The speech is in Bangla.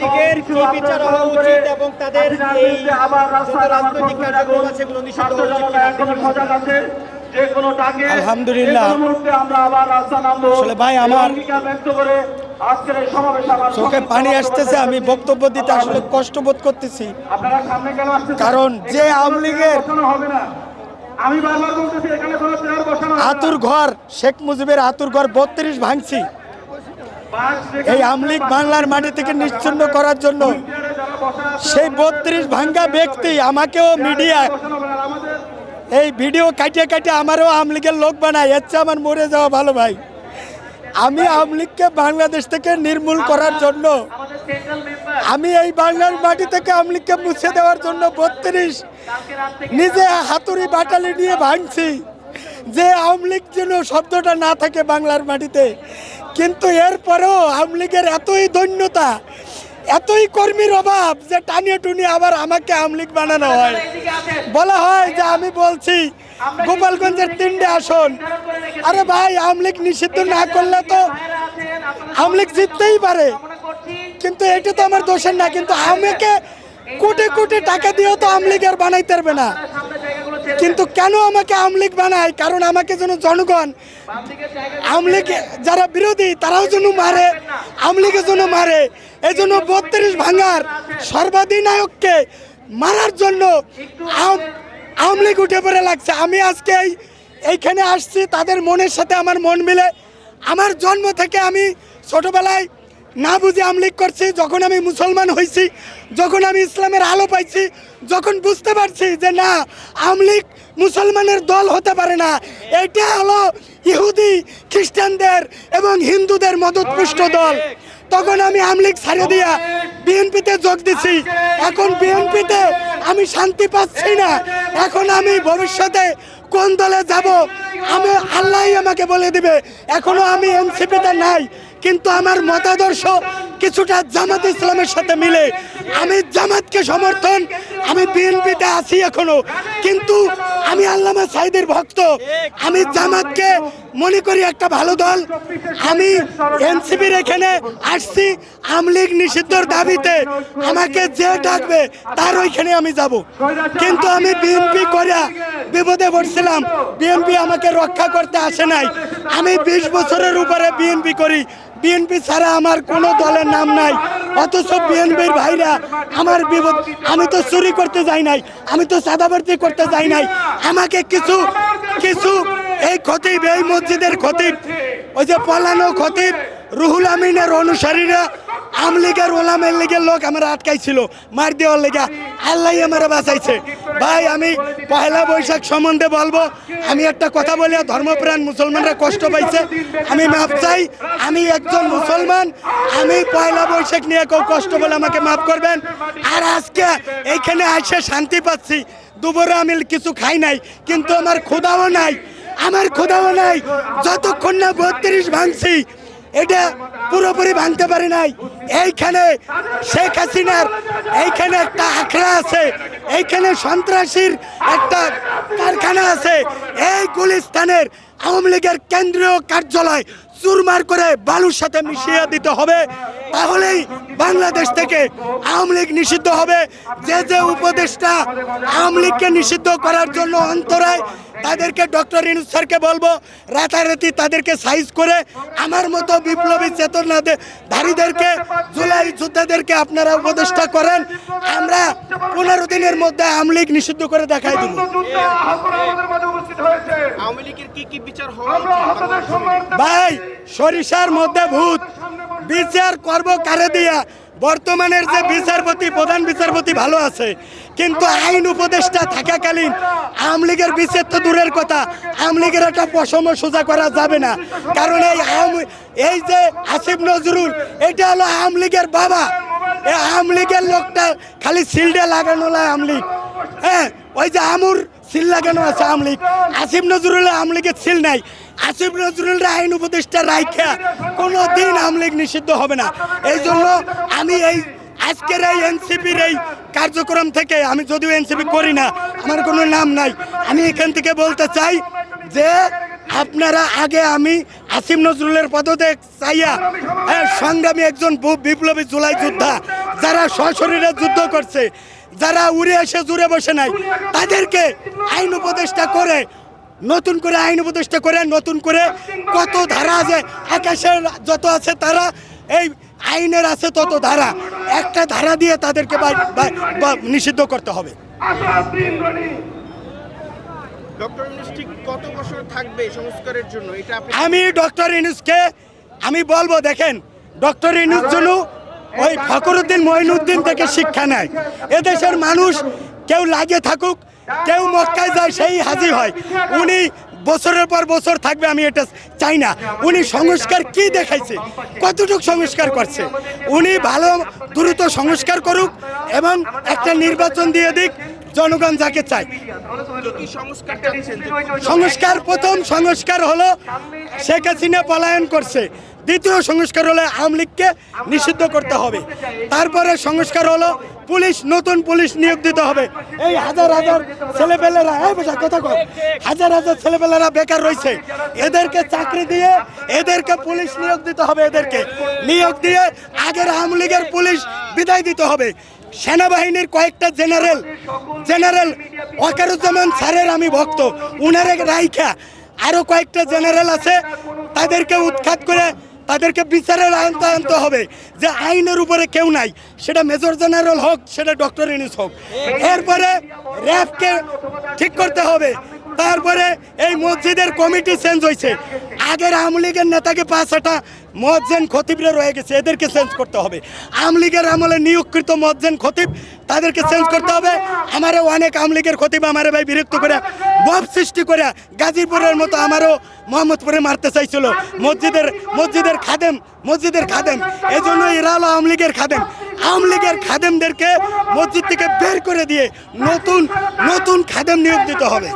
লীগের কি বিচার হওয়া উচিত এবং তাদের এই রাজনৈতিক কার্যক্রম আছে সেগুলো নিষিদ্ধ আলহামদুলিল্লাহ। আসলে ভাই আমার চোখে পানি আসতেছে আমি বক্তব্য দিতে আসলে কষ্ট বোধ করতেছি। কারণ যে আওয়ামী লীগের। আতুর ঘর শেখ মুজিবের আতুর ঘর বত্রিশ ভাঙছি। এই আওয়ামী লীগ বাংলার মাটি থেকে নিশ্চিন্ন করার জন্য সেই বত্রিশ ভাঙ্গা ব্যক্তি আমাকেও মিডিয়া এই ভিডিও কাটিয়ে কাটিয়ে আমারও আওয়ামী লীগের লোক বানায়। এর আমার মরে যাওয়া ভালো ভাই। আমি আওয়ামী লীগকে বাংলাদেশ থেকে নির্মূল করার জন্য, আমি এই বাংলার মাটি থেকে আওয়ামী লীগকে মুছে দেওয়ার জন্য বত্রিশ নিজে হাতুড়ি বাটালি নিয়ে ভাঙছি। যে আওয়ামী লীগ যেন শব্দটা না থাকে বাংলার মাটিতে কিন্তু এরপরেও আওয়ামী লীগের এতই দৈন্যতা এতই কর্মীর অভাব যে টানিয়ে টুনিয়ে আবার আমাকে আওয়ামী লীগ বানানো হয়। বলা হয় যে আমি বলছি গোপালগঞ্জের তিনটে আসন। আরে ভাই আওয়ামী লীগ নিষিদ্ধ না করলে তো আওয়ামী লীগ জিততেই পারে। কিন্তু এটা তো আমার দোষের না কিন্তু আমাকে কোটি কোটি টাকা দিয়েও তো আওয়ামী লীগ আর বানাইতে পারবে না। কিন্তু কেন আমাকে আওয়ামী লীগ বানায়? কারণ আমাকে যেন জনগণ লীগ যারা বিরোধী তারাও যেন মারে আওয়ামী লীগের জন্য মারে। এই জন্য বত্রিশ ভাঙার সর্বাধিনায়ককে মারার জন্য আওয়ামী উঠে পড়ে লাগছে। আমি আজকে এই এইখানে আসছি তাদের মনের সাথে আমার মন মিলে। আমার জন্ম থেকে আমি ছোটবেলায় না বুঝে আমলিক করছি যখন আমি মুসলমান হয়েছি যখন আমি ইসলামের আলো পাইছি যখন বুঝতে পারছি যে না আমলিক মুসলমানের দল হতে পারে না। এটা হলো ইহুদি খ্রিস্টানদের এবং হিন্দুদের মদতপুষ্ট দল। তখন আমি আমলিক ছাড়িয়ে দিয়া বিএনপিতে যোগ দিছি। এখন বিএনপিতে আমি শান্তি পাচ্ছি না। এখন আমি ভবিষ্যতে কোন দলে যাব? আমি আল্লাহই আমাকে বলে দিবে। এখনও আমি এনসিপিতে নাই। কিন্তু আমার মতাদর্শ কিছুটা জামাত ইসলামের সাথে মিলে। আমি জামাতকে সমর্থন, আমি বিএনপিতে আছি এখনও। কিন্তু আমি আল্লামা সাইদের ভক্ত। আমি জামাতকে মনে করি একটা ভালো দল। আমি এনসিপির এখানে আসছি আমলিগ নিষিদ্ধর দাবিতে। আমাকে যে ডাকবে, তার ওইখানে আমি যাব। কিন্তু আমি বিএনপি করিয়া বিপদে পড়ছিলাম। বিএনপি আমাকে রক্ষা করতে আসে নাই। আমি বিশ বছরের উপরে বিএনপি করি। বিএনপি ছাড়া আমার কোনো দলের নাম নাই। অথচ বিএনপির ভাইরা আমার বিপদ আমি তো চুরি করতে যাই নাই। আমি তো সাদাবার্তি করতে যাই নাই। আমাকে কিছু কিছু এই খতিব, এই মসজিদের খতিব, ওই যে পলানো খতিব, রুহুল আমিনের অনুসারীরা আমলিগের ওলামের লীগের লোক আমার আটকাইছিল, মার দেওয়ার লেগা আল্লাহ আমার বাঁচাইছে। ভাই, আমি পয়লা বৈশাখ সম্বন্ধে বলব, আমি একটা কথা বলি, ধর্মপ্রাণ মুসলমানরা কষ্ট পাইছে, আমি মাপ চাই, আমি একজন মুসলমান, আমি পয়লা বৈশাখ নিয়ে কেউ কষ্ট বলে আমাকে মাফ করবেন। আর আজকে এইখানে এসে শান্তি পাচ্ছি, দুপুরে আমি কিছু খাই নাই, কিন্তু আমার ক্ষুধাও নাই। আমার ক্ষুধাও নাই। যতক্ষণ না বত্রিশ ভাঙছি, এটা পুরোপুরি ভাঙতে পারে নাই। এইখানে শেখ হাসিনার, এইখানে একটা আখড়া আছে, এইখানে সন্ত্রাসীর একটা কারখানা আছে। এই গুলিস্তানের আওয়ামী লীগের কেন্দ্রীয় কার্যালয় চুরমার করে বালুর সাথে মিশিয়ে দিতে হবে। তাহলেই বাংলাদেশ থেকে আওয়ামী লীগ নিষিদ্ধ হবে। যে যে উপদেষ্টা আওয়ামী লীগকে নিষিদ্ধ করার জন্য অন্তরায় তাদেরকে ডক্টর ইনুস স্যারকে বলব রাতারাতি তাদেরকে সাইজ করে আমার মতো বিপ্লবী চেতনা ধারীদেরকে জুলাই যোদ্ধাদেরকে আপনারা উপদেষ্টা করেন। আমরা পনেরো দিনের মধ্যে আওয়ামী লীগ নিষিদ্ধ করে দেখাই দেবো। ভাই সরিষার মধ্যে ভূত। বিচার করব কারে দিয়া? বর্তমানের যে বিচারপতি, প্রধান বিচারপতি ভালো আছে, কিন্তু আইন উপদেষ্টা থাকাকালীন আওয়ামী লীগের বিচার তো দূরের কথা, আওয়ামী লীগের একটা পশম সোজা করা যাবে না। কারণ এই আওয়ামী, এই যে আসিফ নজরুল, এটা হলো আওয়ামী লীগের বাবা। এই আওয়ামী লীগের লোকটা খালি সিলডে লাগানো লীগ। হ্যাঁ ওই যে আমুর সিল লাগানো আছে আওয়ামী লীগ। আসিফ নজরুল আওয়ামী লীগের সিল নাই। আসিফ নজরুল আইন উপদেষ্টা রাইখা কোনো দিন আওয়ামী লীগ নিষিদ্ধ হবে না। এই জন্য আমি এই আজকের এই এনসিপির এই কার্যক্রম থেকে আমি যদিও এনসিপি করি না আমার কোনো নাম নাই আমি এখান থেকে বলতে চাই যে আপনারা আগে আমি আসিম নজরুলের পদত্যাগ চাইয়া হ্যাঁ, সংগ্রামী একজন বিপ্লবী জুলাই যোদ্ধা যারা সশরীরে যুদ্ধ করছে যারা উড়ে এসে জুড়ে বসে নাই তাদেরকে আইন উপদেষ্টা করে নতুন করে আইন উপদেষ্টা করে নতুন করে কত ধারা আছে আকাশের যত আছে তারা এই আইনের আছে তত ধারা। একটা ধারা দিয়ে তাদেরকে নিষিদ্ধ করতে হবে। আসাদুদ্দিন গনি ডক্টর ইউনুস ঠিক কত বছর থাকবে সংস্কারের জন্য? এটা আপনি আমি ডক্টর ইনুসকে আমি বলব দেখেন ডক্টর ইনুস জন্য ওই ফখরুদ্দিন মঈনুদ্দিন থেকে শিক্ষা নেয়। এদেশের মানুষ কেউ লাগে থাকুক কেউ মক্কায় যায়, সেই হাজির হয়। উনি বছরের পর বছর থাকবে, আমি এটা চাই না। উনি সংস্কার কি দেখাইছে? কতটুকু সংস্কার করছে? উনি ভালো, দ্রুত সংস্কার করুক এবং একটা নির্বাচন দিয়ে দিক, জনগণ যাকে সংস্কার সংস্কার প্রথম সংস্কার হলো শেখ হাসিনা পলায়ন করছে। দ্বিতীয় সংস্কার হলো আওয়ামী লীগকে নিষিদ্ধ করতে হবে। তারপরে সংস্কার হলো পুলিশ, নতুন পুলিশ নিয়োগ দিতে হবে। এই হাজার হাজার ছেলেপেলেরা, এই বোঝা কথা কর হাজার হাজার ছেলেপেলেরা বেকার রয়েছে। এদেরকে চাকরি দিয়ে এদেরকে পুলিশ নিয়োগ দিতে হবে এদেরকে। নিয়োগ দিয়ে আগের আওয়ামী লীগের পুলিশ বিদায় দিতে হবে। সেনাবাহিনীর কয়েকটা জেনারেল জেনারেল ওয়াকারুজ্জামান স্যারের আমি ভক্ত। উনারে রাইখা। আরও কয়েকটা জেনারেল আছে, তাদেরকে উৎখাত করে তাদেরকে বিচারের আনতে আনতে হবে। যে আইনের উপরে কেউ নাই সেটা মেজর জেনারেল হোক সেটা ডক্টর ইনিস হোক। এরপরে র্যাবকে ঠিক করতে হবে। তারপরে এই মসজিদের কমিটি চেঞ্জ হয়েছে। আগের আওয়ামী লীগের নেতাকে পাঁচটা মজ্জেন খতিবরা রয়ে গেছে, এদেরকে চেঞ্জ করতে হবে। আওয়ামী লীগের আমলে নিয়োগকৃত মজ্জেন খতিব, তাদেরকে চেঞ্জ করতে হবে। আমারও অনেক আওয়ামী লীগের খতিব আমারে ভাই বিরক্ত করে বব সৃষ্টি করে গাজীপুরের মতো আমারও মোহাম্মদপুরে মারতে চাইছিল। মসজিদের মসজিদের খাদেম মসজিদের খাদেম। এই জন্য এরা হলো আওয়ামী লীগের খাদেম। আওয়ামী লীগের খাদেমদেরকে মসজিদ থেকে বের করে দিয়ে নতুন নতুন খাদেম নিয়োগ দিতে হবে।